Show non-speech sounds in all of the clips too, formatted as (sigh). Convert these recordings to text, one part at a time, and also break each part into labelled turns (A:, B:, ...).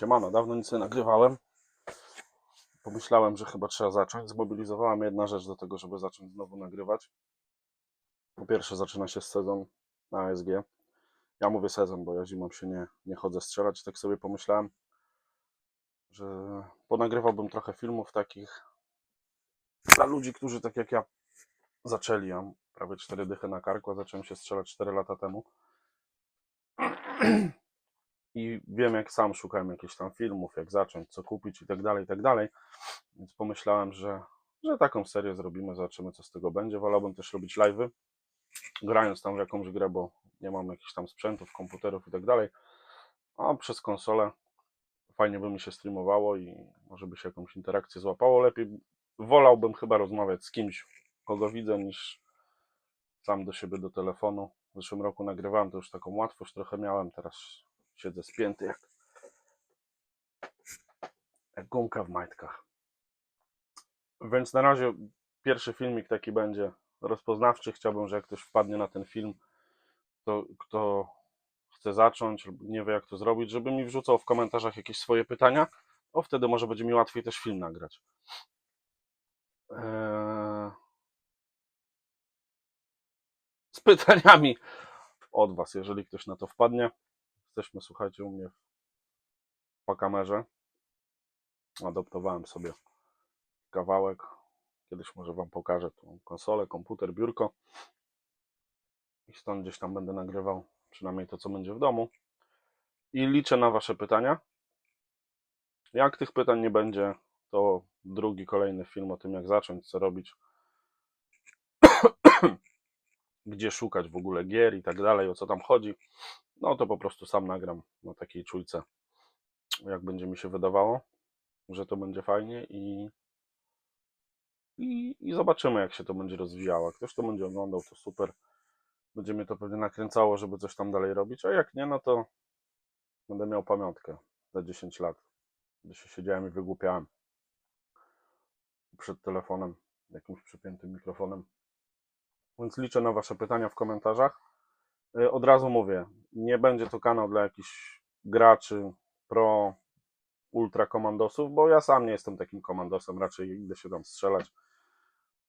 A: Siemano, dawno nic nie nagrywałem. Pomyślałem, że chyba trzeba zacząć. Zmobilizowała mnie jedna rzecz do tego, żeby zacząć znowu nagrywać. Po pierwsze, zaczyna się sezon na ASG. Ja mówię sezon, bo ja zimą się nie, nie chodzę strzelać. Tak sobie pomyślałem, że ponagrywałbym trochę filmów takich dla ludzi, którzy tak jak ja zaczęli. Ja prawie cztery dychy na karku, a zacząłem się strzelać 4 lata temu. (clears throat) I wiem, jak sam szukałem jakichś tam filmów, jak zacząć, co kupić i tak dalej, i tak dalej. Więc pomyślałem, że, że taką serię zrobimy, zobaczymy, co z tego będzie. Wolałbym też robić live'y, grając tam w jakąś grę, bo nie mam jakichś tam sprzętów, komputerów i tak dalej. A przez konsolę fajnie by mi się streamowało i może by się jakąś interakcję złapało. Lepiej wolałbym chyba rozmawiać z kimś, kogo widzę, niż sam do siebie do telefonu. W zeszłym roku nagrywałem, to już taką łatwość trochę miałem, teraz siedzę spięty jak, jak gumka w majtkach. Więc na razie pierwszy filmik taki będzie rozpoznawczy. Chciałbym, że jak ktoś wpadnie na ten film, to kto chce zacząć nie wie jak to zrobić, żeby mi wrzucał w komentarzach jakieś swoje pytania, bo wtedy może będzie mi łatwiej też film nagrać. Eee... Z pytaniami od Was, jeżeli ktoś na to wpadnie. Jesteśmy, słuchajcie, u mnie po kamerze. Adoptowałem sobie kawałek. Kiedyś może Wam pokażę tą konsolę, komputer, biurko. I stąd gdzieś tam będę nagrywał, przynajmniej to, co będzie w domu. I liczę na Wasze pytania. Jak tych pytań nie będzie, to drugi, kolejny film o tym, jak zacząć, co robić, (coughs) gdzie szukać w ogóle gier i tak dalej, o co tam chodzi. No to po prostu sam nagram na takiej czujce, jak będzie mi się wydawało, że to będzie fajnie i, i, i zobaczymy, jak się to będzie rozwijało. Jak ktoś to będzie oglądał, to super. Będzie mnie to pewnie nakręcało, żeby coś tam dalej robić, a jak nie, no to będę miał pamiątkę za 10 lat, gdy się siedziałem i wygłupiałem przed telefonem, jakimś przypiętym mikrofonem. Więc liczę na Wasze pytania w komentarzach. Y, Od razu mówię, nie będzie to kanał dla jakichś graczy pro, ultra komandosów, bo ja sam nie jestem takim komandosem, raczej idę się tam strzelać,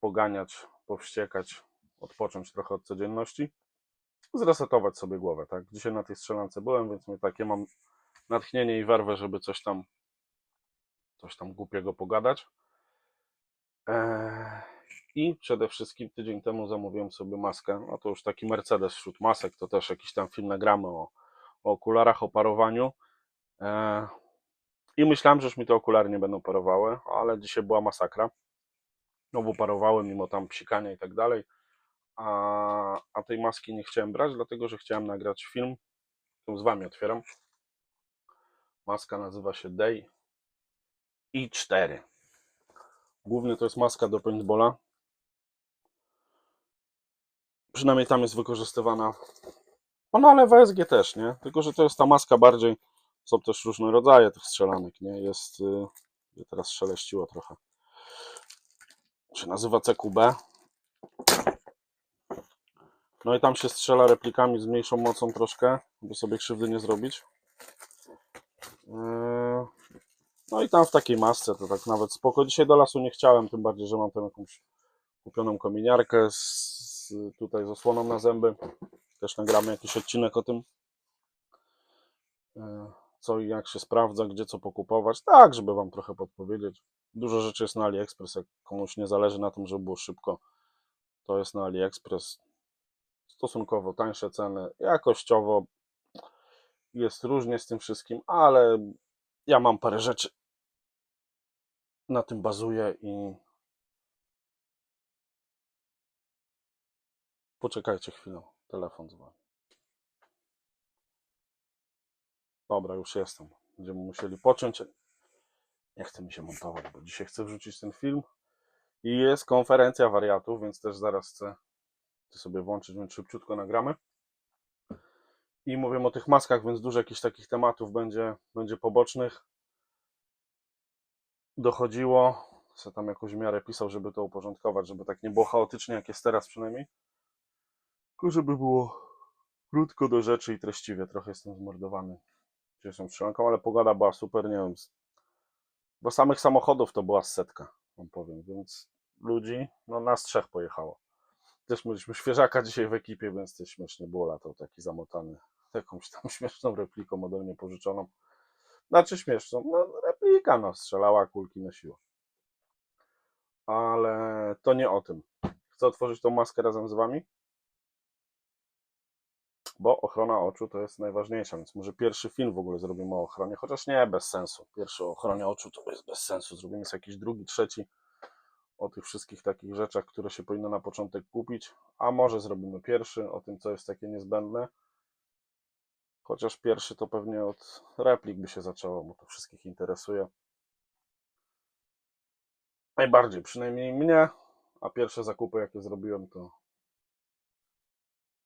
A: poganiać, powściekać, odpocząć trochę od codzienności, zresetować sobie głowę, tak? Dzisiaj na tej strzelance byłem, więc mnie takie mam natchnienie i werwę, żeby coś tam coś tam głupiego pogadać. Eee, I przede wszystkim tydzień temu zamówiłem sobie maskę. No to już taki Mercedes wśród masek, to też jakiś tam film nagramy o, o okularach, o parowaniu. Eee, I myślałem, że już mi te okulary nie będą parowały, ale dzisiaj była masakra. Znowu parowały, mimo tam psikania i tak dalej. A, a tej maski nie chciałem brać, dlatego że chciałem nagrać film. Tu z Wami otwieram. Maska nazywa się Day i4. Głównie to jest maska do paintballa. Przynajmniej tam jest wykorzystywana. No, no ale w też, nie? Tylko, że to jest ta maska bardziej. Są też różne rodzaje tych strzelanek, nie? Jest. Yy, teraz szeleściło trochę. Się nazywa CQB. No i tam się strzela replikami z mniejszą mocą troszkę, by sobie krzywdy nie zrobić. Yy, no i tam w takiej masce to tak nawet spoko. Dzisiaj do lasu nie chciałem, tym bardziej, że mam tam jakąś kupioną kominiarkę z, tutaj z osłoną na zęby. Też nagramy jakiś odcinek o tym, e, co i jak się sprawdza, gdzie co pokupować. Tak, żeby Wam trochę podpowiedzieć. Dużo rzeczy jest na AliExpress, jak komuś nie zależy na tym, żeby było szybko, to jest na AliExpress. Stosunkowo tańsze ceny, jakościowo jest różnie z tym wszystkim, ale ja mam parę rzeczy na tym bazuję i poczekajcie chwilę, telefon dzwoni. Dobra, już jestem. Będziemy musieli począć. Nie chce mi się montować, bo dzisiaj chcę wrzucić ten film i jest konferencja wariatów, więc też zaraz chcę sobie włączyć, więc szybciutko nagramy. I mówię o tych maskach, więc dużo jakichś takich tematów będzie, będzie pobocznych dochodziło, co tam jakąś miarę pisał, żeby to uporządkować, żeby tak nie było chaotycznie, jak jest teraz przynajmniej. Tylko żeby było krótko do rzeczy i treściwie. Trochę jestem zmordowany dzisiejszą strzelanką, ale pogoda była super, nie wiem, bo samych samochodów to była setka, wam powiem, więc ludzi, no nas trzech pojechało. Też mieliśmy świeżaka dzisiaj w ekipie, więc też śmiesznie było latał taki zamotany (laughs) jakąś tam śmieszną repliką ode mnie pożyczoną. Znaczy śmieszną, no replika no, strzelała, kulki nosiła. Ale to nie o tym. Chcę otworzyć tą maskę razem z wami, bo ochrona oczu to jest najważniejsza, więc może pierwszy film w ogóle zrobimy o ochronie, chociaż nie, bez sensu. Pierwszy o ochronie oczu to jest bez sensu, zrobimy sobie jakiś drugi, trzeci o tych wszystkich takich rzeczach, które się powinno na początek kupić, a może zrobimy pierwszy o tym, co jest takie niezbędne. Chociaż pierwszy to pewnie od replik by się zaczęło, bo to wszystkich interesuje. Najbardziej, przynajmniej mnie, a pierwsze zakupy jakie zrobiłem to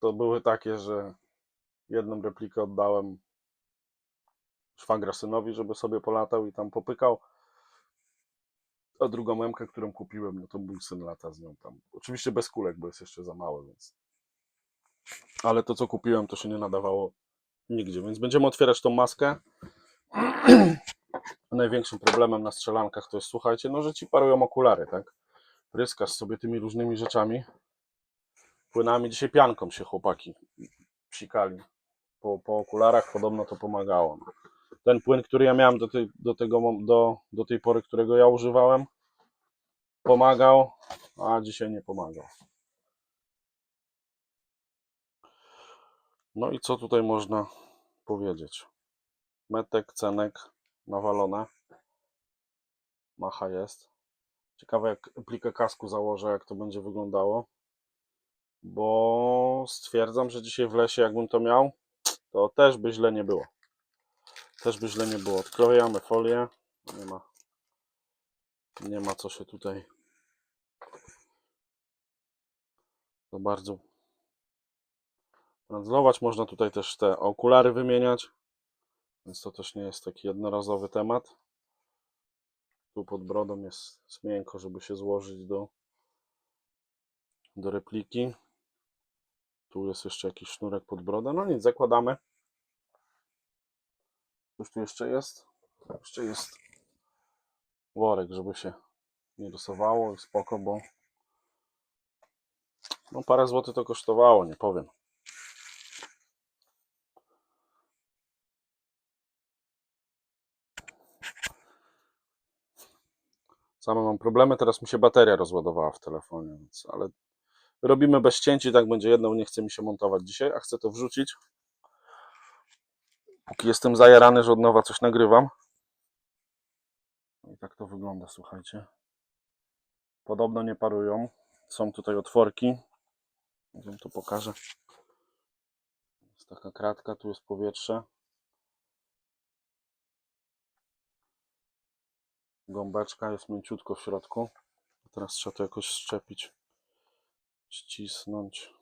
A: to były takie, że jedną replikę oddałem szwagra synowi, żeby sobie polatał i tam popykał, a drugą memkę, którą kupiłem, no to mój syn lata z nią tam. Oczywiście bez kulek, bo jest jeszcze za mały, więc ale to co kupiłem to się nie nadawało nigdzie, więc będziemy otwierać tą maskę. (clears throat) Największym problemem na strzelankach to jest, słuchajcie, no że ci parują okulary, tak? Pryskasz sobie tymi różnymi rzeczami, płynami. Dzisiaj pianką się chłopaki psikali po, po okularach, podobno to pomagało. Ten płyn, który ja miałem do tej, do, tego, do, do tej pory, którego ja używałem, pomagał, a dzisiaj nie pomagał. No i co tutaj można powiedzieć? Metek, cenek nawalone. Macha jest. Ciekawe jak plikę kasku założę, jak to będzie wyglądało. Bo stwierdzam, że dzisiaj w lesie jakbym to miał, to też by źle nie było. Też by źle nie było. Odklejamy folię. Nie ma, nie ma co się tutaj za bardzo brandzlować. Można tutaj też te okulary wymieniać, więc to też nie jest taki jednorazowy temat. Tu pod brodą jest, jest miękko, żeby się złożyć do, do repliki. Tu jest jeszcze jakiś sznurek pod brodę. No nic, zakładamy. Coś tu jeszcze jest? Jeszcze jest worek, żeby się nie rysowało i spoko, bo no parę złotych to kosztowało, nie powiem. Same mam problemy, teraz mi się bateria rozładowała w telefonie, więc, ale robimy bez cięć i tak będzie jedną, nie chce mi się montować dzisiaj, a chcę to wrzucić. Póki jestem zajarany, że od nowa coś nagrywam. I tak to wygląda, słuchajcie. Podobno nie parują. Są tutaj otworki. Wam to pokażę. Jest taka kratka, tu jest powietrze. Gąbeczka jest mięciutko w środku. Teraz trzeba to jakoś szczepić, ścisnąć,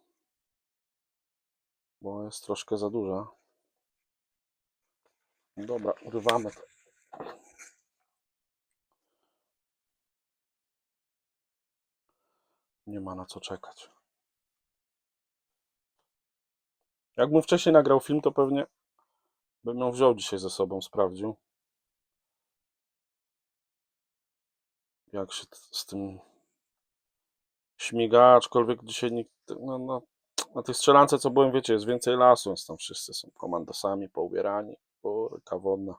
A: bo jest troszkę za duża. Dobra, urywamy to. Nie ma na co czekać. Jakbym wcześniej nagrał film, to pewnie bym ją wziął dzisiaj ze sobą, sprawdził. Jak się z tym śmiga, aczkolwiek dzisiaj nikt, no, no, na tej strzelance, co byłem, wiecie, jest więcej lasu, więc tam wszyscy są komandosami poubierani, poryka wodna.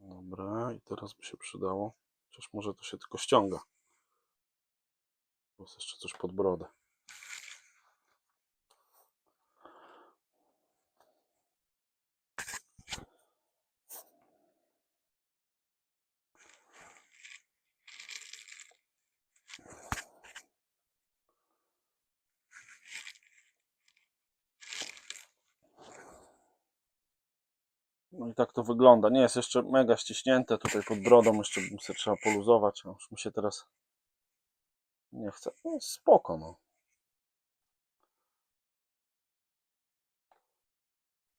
A: Dobra, i teraz by się przydało, chociaż może to się tylko ściąga. Jest jeszcze coś pod brodę. No i tak to wygląda. Nie jest jeszcze mega ściśnięte tutaj pod brodą, jeszcze bym sobie trzeba poluzować. a Już mi się teraz nie chce. No spoko, no.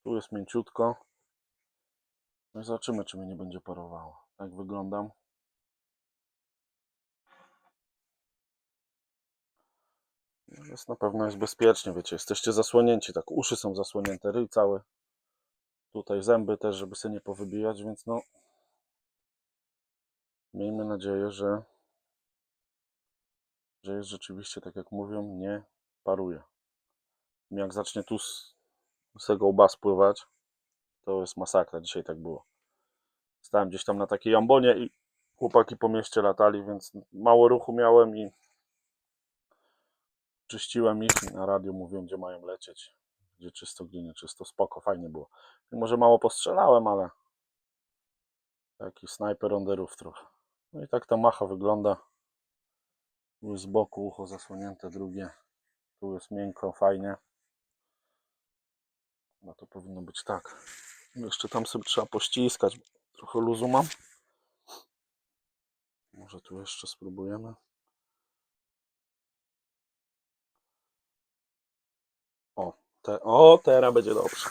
A: Tu jest mięciutko. No i zobaczymy, czy mnie nie będzie parowało. Tak wyglądam. Jest na pewno jest bezpiecznie, wiecie, jesteście zasłonięci, tak uszy są zasłonięte, ryj cały. Tutaj zęby też, żeby sobie nie powybijać, więc no miejmy nadzieję, że że jest rzeczywiście, tak jak mówią, nie paruje. Jak zacznie tu z, z tego łba spływać, to jest masakra. Dzisiaj tak było. Stałem gdzieś tam na takiej ambonie i chłopaki po mieście latali, więc mało ruchu miałem i czyściłem ich i na radio mówiłem, gdzie mają lecieć. Gdzie czysto, gdzie nie czysto. Spoko, fajnie było. Mimo, że mało postrzelałem, ale taki snajper on the roof trochę. No i tak ta macha wygląda. Tu jest z boku ucho zasłonięte, drugie. Tu jest miękko, fajnie. No to powinno być tak. Jeszcze tam sobie trzeba pościskać. Trochę luzu mam. Może tu jeszcze spróbujemy. Te, o teraz będzie dobrze.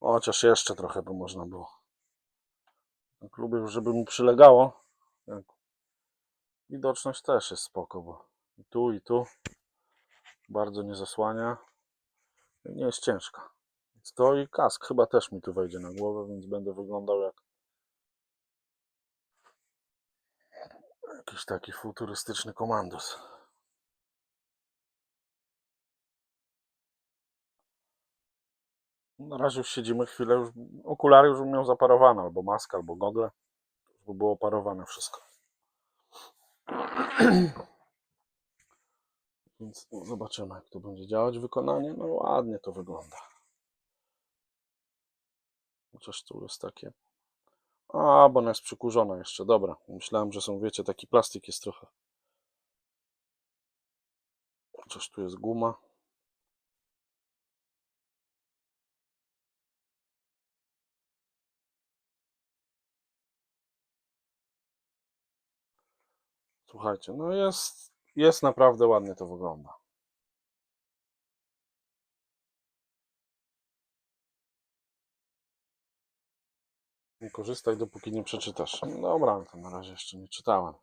A: Chociaż jeszcze trochę by można było. Tak lubię, żeby mi przylegało. Widoczność też jest spoko, bo i tu, i tu bardzo nie zasłania. Nie jest ciężka. Więc to i kask chyba też mi tu wejdzie na głowę, więc będę wyglądał jak jakiś taki futurystyczny komandos. Na razie już siedzimy chwilę, już okulary już bym miał zaparowane, albo maska, albo gogle. By było parowane wszystko. (clears throat) Więc no, zobaczymy, jak to będzie działać wykonanie. No ładnie to wygląda. Chociaż tu jest takie. A, bo ona jest przykurzona jeszcze. Dobra. Myślałem, że są, wiecie, taki plastik jest trochę. Chociaż tu jest guma. Słuchajcie, no jest, jest naprawdę ładnie to wygląda. Nie korzystaj, dopóki nie przeczytasz. Dobra, to na razie jeszcze nie czytałem.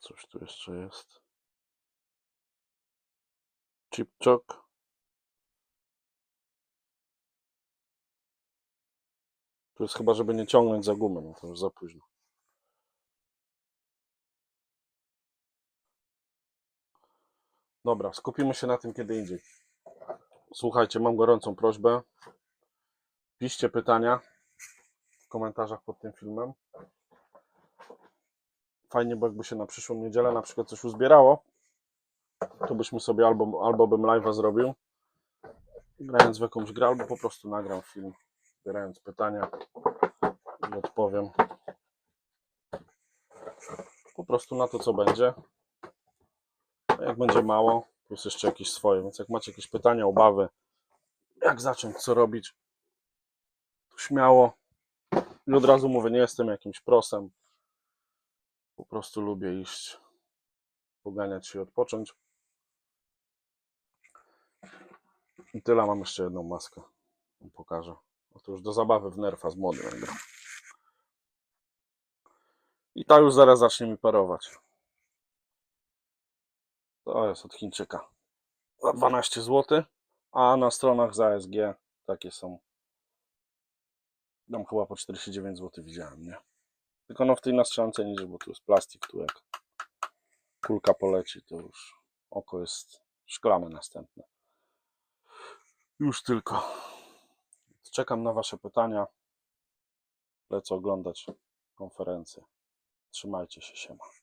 A: Coś tu jeszcze jest. Chipchok. Jest chyba, żeby nie ciągnąć za gumę, no to już za późno. Dobra, skupimy się na tym kiedy indziej. Słuchajcie, mam gorącą prośbę. Piszcie pytania w komentarzach pod tym filmem. Fajnie, bo jakby się na przyszłą niedzielę na przykład coś uzbierało, to byśmy sobie albo, albo bym live'a zrobił, grając w jakąś grę, albo po prostu nagram film, zbierając pytania i odpowiem po prostu na to, co będzie. Jak będzie mało, plus jeszcze jakieś swoje. Więc jak macie jakieś pytania, obawy, jak zacząć, co robić, to śmiało. I od razu mówię, nie jestem jakimś prosem. Po prostu lubię iść, poganiać się i odpocząć. I tyle, mam jeszcze jedną maskę. Pokażę. To już do zabawy w nerfa z młodym gram. I ta już zaraz zacznie mi parować. To jest od Chińczyka. Za 12 zł, a na stronach za takie są. Tam chyba po 49 zł widziałem, nie? Tylko no w tej nastrzelance niżej, bo tu jest plastik, tu jak kulka poleci, to już oko jest szklane następne. Już tylko. Czekam na Wasze pytania. Lecę oglądać konferencję. Trzymajcie się, siema.